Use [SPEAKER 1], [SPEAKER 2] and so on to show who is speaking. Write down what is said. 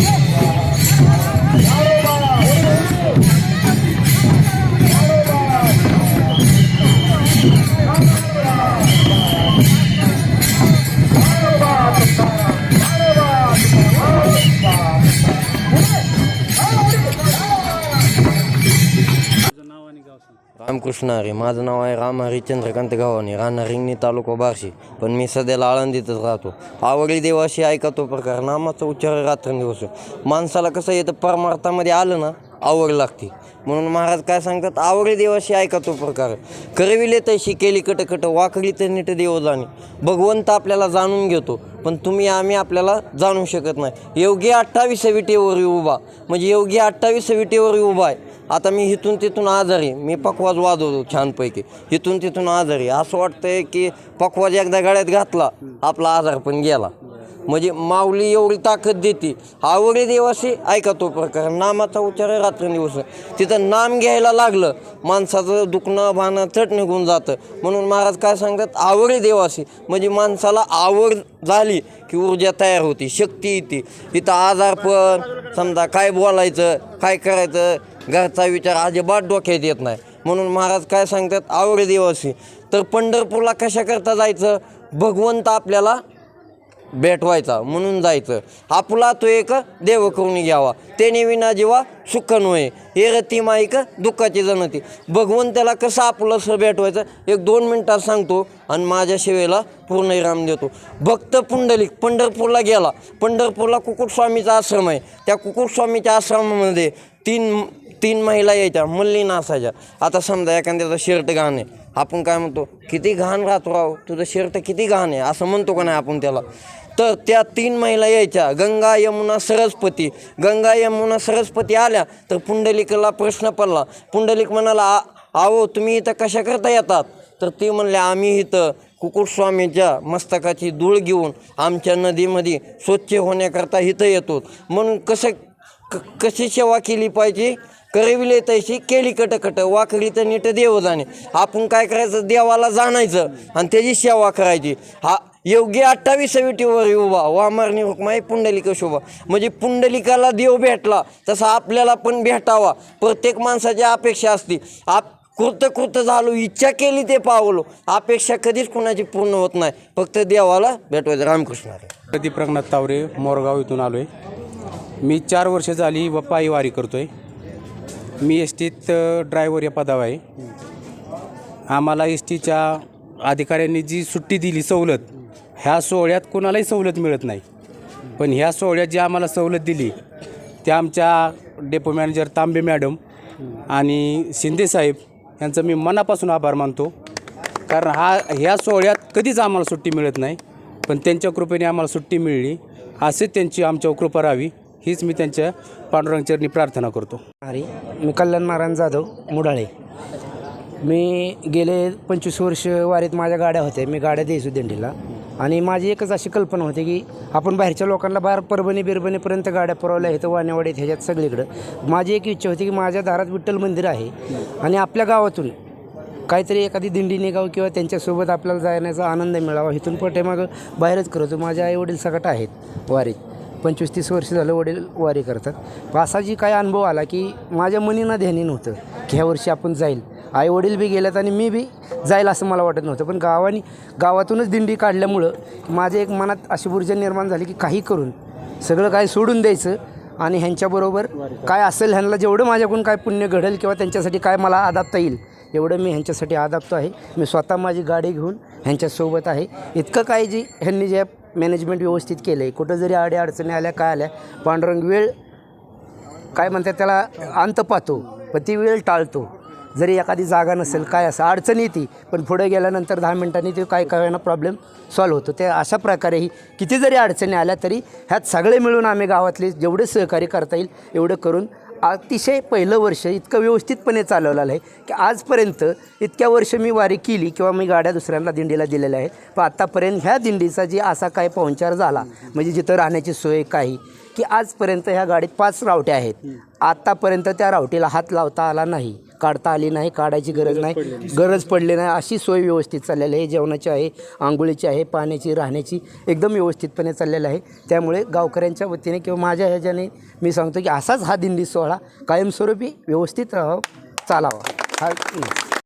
[SPEAKER 1] Yeah. Ramakrishna Hari. माझं नाव आहे राम हरी चंद्रकांत गावाने राहणार रिंगणी तालुका बार्शी. पण मी सध्याला आळंदीतच राहतो. आवडली देवाशी ऐका तो प्रकार. नामाचा उच्चार रात्रंदिवस. माणसाला कसं येतं? परमार्थामध्ये आलं ना आवड लागते. म्हणून महाराज काय सांगतात? आवडे देवाशी ऐका तो प्रकार. करविले तशी केली कटकट वाकडी तर नीट देव जाणे भगवंत आपल्याला जाणून घेतो पण तुम्ही आम्ही आपल्याला जाणू शकत नाही. योगी अठ्ठावीस विटेवर उभा. म्हणजे योगी अठ्ठावीस विटेवर उभा आहे. आता मी इथून तिथून आजारी मी पकवाज वाजवतो छानपैकी. इथून तिथून आजारी असं वाटतंय की पकवाज एकदा गळ्यात घातला आपला आजार पण गेला. म्हणजे माऊली एवढी ताकद देते. आवडी देवाशी ऐका तो प्रकार. नामाचा उच्चार आहे रात्रंदिवस तिथं नाम घ्यायला लागलं माणसाचं दुखणं भाणं चट निघून जातं. म्हणून महाराज काय सांगतात? आवडी देवाशी. म्हणजे माणसाला आवड झाली की ऊर्जा तयार होती शक्ती येते. तिथं आजार पण समजा काय बोलायचं काय करायचं घरचा विचार अजिबात डोक्यात येत नाही. म्हणून महाराज काय सांगतात? आवडे देवाशी तर पंढरपूरला कशा करता जायचं? भगवंत आपल्याला भेटवायचा म्हणून जायचं. आपला तो एक देव करून घ्यावा. त्याने विना जीवा सुख नये हे रती माईक दुःखाची जनती भगवंताला कसं आपलंसं भेटवायचं? एक दोन मिनटात सांगतो आणि माझ्या सेवेला पूर्ण विराम देतो. भक्त पुंडलिक पंढरपूरला गेला. पंढरपूरला कुकुटस्वामीचा आश्रम आहे. त्या कुकुटस्वामीच्या आश्रमामध्ये तीन तीन महिला यायच्या मल्ली नासायच्या आता समजा एखाद्याचा शर्ट घाण आहे. आपण काय म्हणतो किती घाण राहतो राव तुझं शर्ट किती घाण आहे? असं म्हणतो का नाही आपण त्याला? तर त्या तीन महिला यायच्या. गंगा यमुना सरस्वती. गंगा यमुना सरस्वती आल्या तर पुंडलिकला प्रश्न पडला. पुंडलिक म्हणाला "आ- आहो तुम्ही इथं कशा करता येतात? तर ते म्हणले आम्ही इथं कुकुटस्वामीच्या मस्तकाची धूळ घेऊन आमच्या नदीमध्ये स्वच्छ होण्याकरता इथं येतो. म्हणून कसं क कशी सेवा केली पाहिजे? करविले तशी केली कटकट वाकली तर नीट देव जाणे आपण काय करायचं? देवाला जाणायचं आणि त्याची सेवा करायची. हा योग्य अठ्ठावीस विटीवर उभा. वामरणी हुकमाई पुंडलिक शोभा. म्हणजे पुंडलिकाला देव भेटला तसा आपल्याला पण भेटावा. प्रत्येक माणसाची अपेक्षा असते. आप कृतकृत झालो इच्छा केली ते पावलो. अपेक्षा कधीच कुणाची पूर्ण होत नाही. फक्त देवाला भेटवायचं. रामकृष्ण कधी
[SPEAKER 2] प्रदीप तावरे मोरगाव इथून आलो आहे मी चार वर्ष झाली व पायी वारी करतो आहे मी एस टीत ड्रायव्हर या पदावर आहे. आम्हाला एस टीच्या अधिकाऱ्यांनी जी सुट्टी दिली सवलत ह्या सोहळ्यात कोणालाही सवलत मिळत नाही. पण ह्या सोहळ्यात जी आम्हाला सवलत दिली त्या आमच्या डेपो मॅनेजर तांबे मॅडम आणि शिंदेसाहेब यांचं मी मनापासून आभार मानतो. कारण हा ह्या सोहळ्यात कधीच आम्हाला सुट्टी मिळत नाही पण त्यांच्या कृपेने आम्हाला सुट्टी मिळली. असे त्यांची आमच्यावर कृपा राहावी. हीच मी त्यांच्या पांडुरंगचरणी प्रार्थना करतो.
[SPEAKER 3] अरे मी कल्याण नारायण जाधव मुडाळे. मी गेले पंचवीस वर्ष वारीत माझ्या गाड्या होत्या. मी गाड्या द्यायचो दिंडीला. आणि माझी एकच अशी कल्पना होती की आपण बाहेरच्या लोकांना बाहेर परभणी बिरभणीपर्यंत गाड्या पुरवल्या आहेत वाण्यावाडीत ह्याच्यात सगळीकडं. माझी एक इच्छा होती की माझ्या दारात विठ्ठल मंदिर आहे. आणि आपल्या गावातून काहीतरी एखादी दिंडी निघावं किंवा त्यांच्यासोबत आपल्याला जाण्याचा आनंद मिळावा इथून पटेमागं बाहेरच करतो माझे आई वडील सकट आहेत वारीत. पंचवीस तीस वर्ष झालं वडील वारी करतात. पण असा जी काय अनुभव आला की माझ्या मनीनं ध्यानी नव्हतं की ह्या वर्षी आपण जाईल. आई वडील बी गेल्यात आणि मी बी जाईल असं मला वाटत नव्हतं. पण गावाने गावातूनच दिंडी काढल्यामुळं माझ्या एक मनात अशी ऊर्जा निर्माण झाली की काही करून सगळं काय सोडून द्यायचं आणि ह्यांच्याबरोबर काय असेल ह्यांना जेवढं माझ्याकडून काय पुण्य घडेल किंवा त्यांच्यासाठी काय मला आदापता येईल एवढं मी ह्यांच्यासाठी आदापतो आहे. मी स्वतः माझी गाडी घेऊन ह्यांच्यासोबत आहे. इतकं काय जी ह्यांनी जे मॅनेजमेंट व्यवस्थित केलं आहे कुठं जरी आड्या अडचणी आल्या काय आल्या पांडुरंग वेळ काय म्हणतात त्याला अंत पाहतो. पण ती वेळ टाळतो. जरी एखादी जागा नसेल काय असं अडचण येते पण पुढे गेल्यानंतर दहा मिनिटांनी ते काय काय प्रॉब्लेम सॉल्व्ह होतो. ते अशा प्रकारेही किती जरी अडचणी आल्या तरी ह्यात सगळे मिळून आम्ही गावातले जेवढे सहकार्य करता येईल एवढं करून अतिशय पहिलं वर्ष इतकं व्यवस्थितपणे चालवलेलं आहे की आजपर्यंत इतक्या वर्ष मी वारी केली किंवा मी गाड्या दुसऱ्यांना दिंडीला दिलेल्या आहेत. पण आत्तापर्यंत ह्या दिंडीचा जी असा काय पाहुणचार झाला म्हणजे जिथं राहण्याची सोय काही की आजपर्यंत ह्या गाडीत पाच रावट्या आहेत. आत्तापर्यंत त्या रावटीला हात लावता आला नाही. काढता आली नाही काढायची गरज नाही गरज पडली नाही. अशी सोय व्यवस्थित चाललेली आहे. जेवणाची आहे आंघोळीची आहे पाण्याची राहण्याची एकदम व्यवस्थितपणे चाललेलं आहे. त्यामुळे गावकऱ्यांच्या वतीने किंवा माझ्या ह्याच्याने मी सांगतो की असाच हा दिंडी सोहळा कायमस्वरूपी व्यवस्थित राहावा चालावा. हा